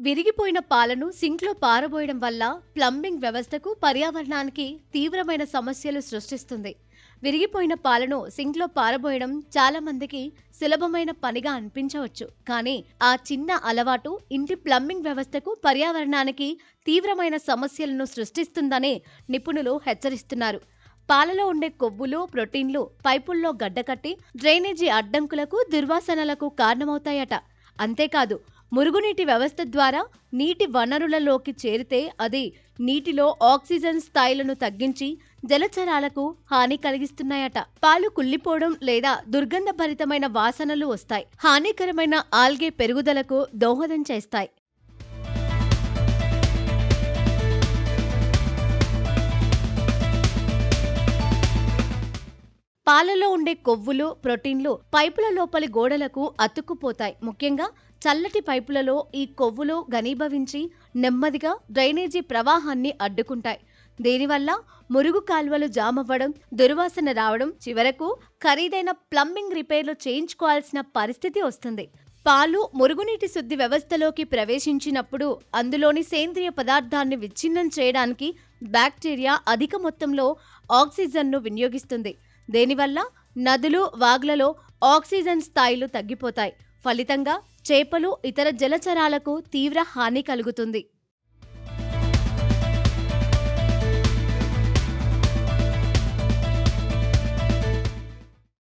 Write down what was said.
విరిగిపోయిన పాలను సింక్లో పారబోయడం వల్ల ప్లంబింగ్ వ్యవస్థకు పర్యావరణానికి తీవ్రమైన సమస్యలు సృష్టిస్తుంది. విరిగిపోయిన పాలను సింక్లో పారబోయడం చాలా మందికి సులభమైన పనిగా అనిపించవచ్చు. కానీ ఆ చిన్న అలవాటు ఇంటి ప్లంబింగ్ వ్యవస్థకు పర్యావరణానికి తీవ్రమైన సమస్యలను సృష్టిస్తుందని నిపుణులు హెచ్చరిస్తున్నారు. పాలలో ఉండే కొవ్వులు ప్రోటీన్లు పైపుల్లో గడ్డకట్టి డ్రైనేజీ అడ్డంకులకు దుర్వాసనలకు కారణమవుతాయట. అంతేకాదు మురుగునీటి వ్యవస్థ ద్వారా నీటి వనరులలోకి చేరితే అది నీటిలో ఆక్సిజన్ స్థాయిలను తగ్గించి జలచరాలకు హాని కలిగిస్తున్నాయట. పాలు కుళ్ళిపోవడం లేదా దుర్గంధభరితమైన వాసనలు వస్తాయి. హానికరమైన ఆల్గే పెరుగుదలకు దోహదం చేస్తాయి. పాలలో ఉండే కొవ్వులు ప్రోటీన్లు పైపుల లోపలి గోడలకు అతుక్కుపోతాయి. ముఖ్యంగా చల్లటి పైపులలో ఈ కొవ్వులు ఘనీభవించి నెమ్మదిగా డ్రైనేజీ ప్రవాహాన్ని అడ్డుకుంటాయి. దీనివల్ల మురుగు కాల్వలు జామవ్వడం దుర్వాసన రావడం చివరకు ఖరీదైన ప్లంబింగ్ రిపేర్లు చేయించుకోవాల్సిన పరిస్థితి వస్తుంది. పాలు మురుగునీటి శుద్ధి వ్యవస్థలోకి ప్రవేశించినప్పుడు అందులోని సేంద్రియ పదార్థాన్ని విచ్ఛిన్నం చేయడానికి బ్యాక్టీరియా అధిక మొత్తంలో ఆక్సిజన్ను వినియోగిస్తుంది. దీనివల్ల? నదులు వాగులలో ఆక్సిజన్ స్థాయిలు తగ్గిపోతాయి. ఫలితంగా చేపలు ఇతర జలచరాలకు తీవ్ర హాని కలుగుతుంది.